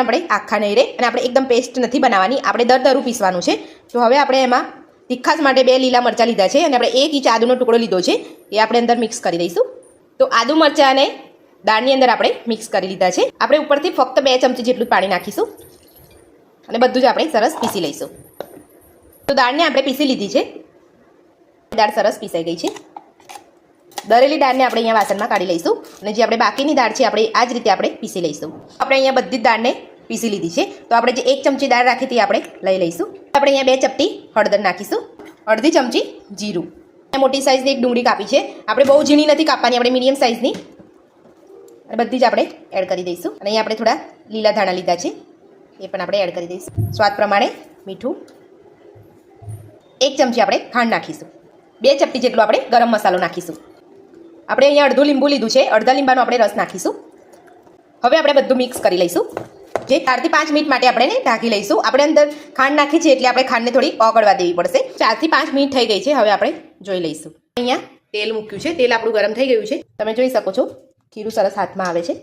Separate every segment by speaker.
Speaker 1: આપણે આખા નહીં રહે અને આપણે એકદમ પેસ્ટ નથી બનાવવાની. આપણે દર દરું પીસવાનું છે. તો હવે આપણે એમાં તીખાસ માટે બે લીલા મરચાં લીધા છે અને આપણે એક ઇંચ આદુનો ટુકડો લીધો છે. એ આપણે અંદર મિક્સ કરી દઈશું. તો આદુ મરચાં અને દાળની અંદર આપણે મિક્સ કરી લીધા છે. આપણે ઉપરથી ફક્ત બે ચમચી જેટલું પાણી નાખીશું. અને બધું જ આપણે સરસ પીસી લઈશું. તો દાળને આપણે પીસી લીધી છે. દાળ સરસ પીસાઈ ગઈ છે. દરેલી દાળને આપણે અહીંયા વાસણમાં કાઢી લઈશું. અને જે આપણે બાકીની દાળ છે, આપણે આ જ રીતે આપણે પીસી લઈશું. આપણે અહીંયા બધી જ દાળને પીસી લીધી છે. તો આપણે જે એક ચમચી દાળ રાખી હતી આપણે લઈ લઈશું. આપણે અહીંયા બે ચપટી હળદર નાખીશું. અડધી ચમચી જીરું. મોટી સાઇઝની એક ડુંગળી કાપી છે. આપણે બહુ ઝીણી નથી કાપવાની, આપણે મીડિયમ સાઇઝની. અને બધી જ આપણે એડ કરી દઈશું. અને અહીંયા આપણે થોડા લીલા ધાણા લીધા છે. એ પણ આપણે એડ કરી દઈશું. સ્વાદ પ્રમાણે મીઠું. એક ચમચી આપણે ખાંડ નાખીશું. બે ચપટી જેટલો આપણે ગરમ મસાલો નાખીશું. આપણે અહીંયા અડધું લીંબુ લીધું છે. અડધા લીંબાનો આપણે રસ નાખીશું. હવે આપણે બધું મિક્સ કરી લઈશું. જે ચારથી પાંચ મિનિટ માટે આપણે ઢાંકી લઈશું. આપણે અંદર ખાંડ નાખી છે એટલે આપણે ખાંડને થોડી ઓગળવા દેવી પડશે. ચારથી પાંચ મિનિટ થઈ ગઈ છે, હવે આપણે જોઈ લઈશું. અહીંયા તેલ મૂક્યું છે, તેલ આપણું ગરમ થઈ ગયું છે. તમે જોઈ શકો છો, ખીરું સરસ હાથમાં આવે છે.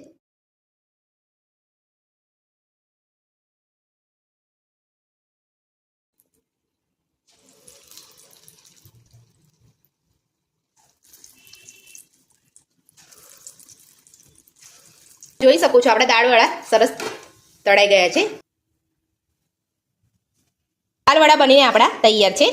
Speaker 1: જોઈ શકો છો, આપણા દાળવાળા સરસ તળાઈ ગયા છે. દાળવડા બનીને આપણા તૈયાર છે.